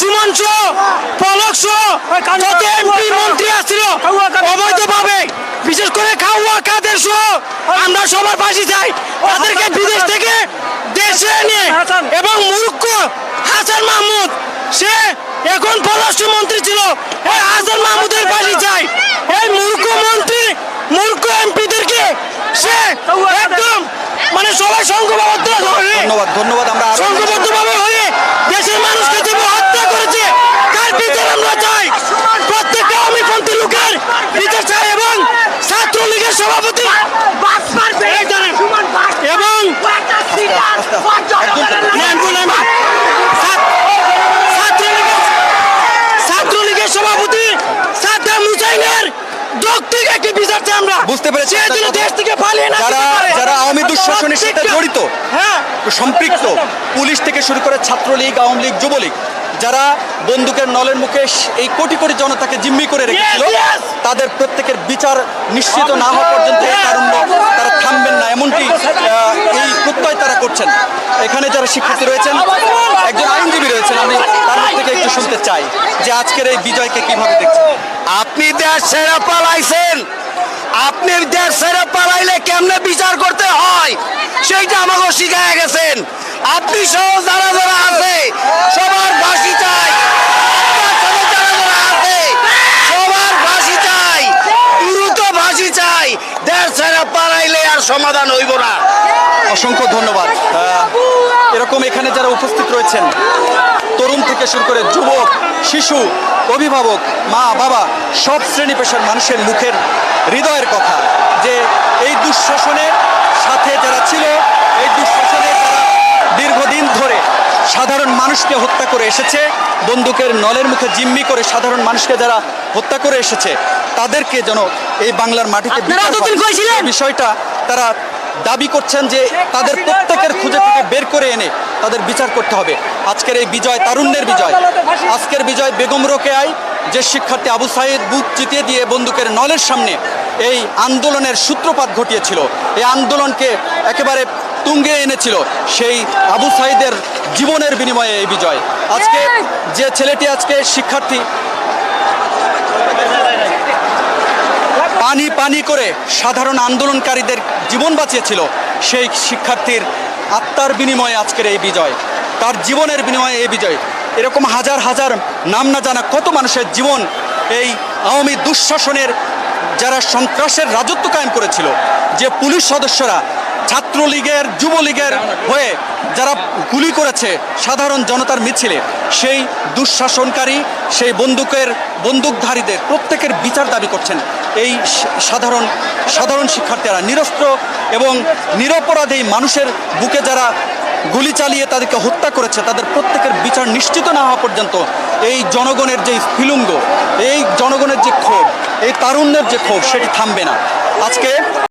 সুমন সহ পলক সহ যত এমপি মন্ত্রী আসছিল অবৈধভাবে বিশেষ করে খাওয়া কাদের সহ আমরা সবার পাশে চাই তাদেরকে বিদেশ থেকে দেশে এনে এবং মূর্খ হাসান মাহমুদ সে এখন পররাষ্ট্র মন্ত্রী ছিল এই হাসান মাহমুদের পাশে চাই এই মূর্খ মন্ত্রী মূর্খ এমপিদেরকে সে একদম মানে সবাই সংঘবদ্ধ ধন্যবাদ ধন্যবাদ আমরা আরও সংঘবদ্ধভাবে হয়ে দেশের মানুষকে যে হত্যা করেছে তার বিচার আমরা চাই প্রত্যেকটা আওয়ামীপন্থী লোকের বিচার চাই এবং সভাপতি। এবং বলেন। ছাত্র- ছাত্রলীগের সভাপতি সাদ্দাম হুসাইনের একটি বিচার চাই আমরা। বুঝতে পেরেছি। দেশ থেকে পালিয়ে না যারা যারা আওয়ামী দুঃশাসনের সাথে প্রত্যেকটা- জড়িত হ্যাঁ। সম্পৃক্ত পুলিশ থেকে শুরু করে ছাত্রলীগ আওয়ামী লীগ যুবলীগ যারা বন্দুকের নলের মুখে এই কোটি কোটি জনতাকে জিম্মি করে রেখেছিল! তাদের প্রত্যেকের বিচার নিশ্চিত না হওয়া পর্যন্ত এই কারণে তারা থামবেন না। এমনকি এই প্রত্যয় তারা করছেন। এখানে যারা শিক্ষার্থী রয়েছেন, একজন আইনজীবী রয়েছেন, আমি তার থেকে একটু শুনতে চাই যে আজকের এই বিজয়কে কীভাবে দেখছেন। আপনি দেশ সেরা পালাইছেন। আপনি দেশ সেরা পালাইলে কেমনে বিচার করতে হয়? সেইটা আমাকে শিখায় গেছেন। আপনি সহ যারা যারা আছে সবার ফাঁসি চাই আপনার সাথে যারা যারা আছে সবার ফাঁসি চাই দ্রুত ফাঁসি চাই দেশ ছেড়ে পালাইলে আর সমাধান হইব না। অসংখ্য ধন্যবাদ। এরকম এখানে যারা উপস্থিত রয়েছেন তরুণ থেকে শুরু করে যুবক শিশু অভিভাবক মা বাবা সব শ্রেণি পেশার মানুষের মুখের হৃদয়ের কথা যে এই দুঃশাসনের সাথে যারা ছিল এই দুঃশাসনে যারা দীর্ঘদিন ধরে সাধারণ মানুষকে হত্যা করে এসেছে বন্দুকের নলের মুখে জিম্মি করে সাধারণ মানুষকে যারা হত্যা করে এসেছে তাদেরকে যেন এই বাংলার মাটিতে বিষয়টা তারা দাবি করছেন যে তাদের প্রত্যেকের খুঁজে খুঁজে বের করে এনে তাদের বিচার করতে হবে। আজকের এই বিজয় তারুণ্যের বিজয়। আজকের বিজয় বেগম রোকেয়ায় যে শিক্ষার্থী আবু সাইদ বুক চিতিয়ে দিয়ে বন্দুকের নলের সামনে এই আন্দোলনের সূত্রপাত ঘটিয়েছিল। এই আন্দোলনকে একেবারে তুঙ্গে এনেছিল সেই আবু সাইদের জীবনের বিনিময়ে এই বিজয়। আজকে যে ছেলেটি আজকে শিক্ষার্থী পানি পানি করে সাধারণ আন্দোলনকারীদের জীবন বাঁচিয়েছিল সেই শিক্ষার্থীর আত্মার বিনিময়ে আজকের এই বিজয়, তার জীবনের বিনিময়ে এই বিজয়। এরকম হাজার হাজার নাম না জানা কত মানুষের জীবন এই আওয়ামী দুঃশাসনের যারা সন্ত্রাসের রাজত্ব কায়েম করেছিল, যে পুলিশ সদস্যরা ছাত্রলীগের, যুবলীগের হয়ে যারা গুলি করেছে সাধারণ জনতার মিছিলে, সেই দুঃশাসনকারী, সেই বন্দুকের বন্দুকধারীদের প্রত্যেকের বিচার দাবি করছেন এই সাধারণ সাধারণ শিক্ষার্থীরা। নিরস্ত্র এবং নিরপরাধী মানুষের বুকে যারা গুলি চালিয়ে তাদেরকে হত্যা করেছে, তাদের প্রত্যেকের বিচার নিশ্চিত না হওয়া পর্যন্ত এই জনগণের যে ফিলুঙ্গ, এই জনগণের যে ক্ষোভ, এই তারুণ্যের যে ক্ষোভ, সেটি থামবে না। আজকে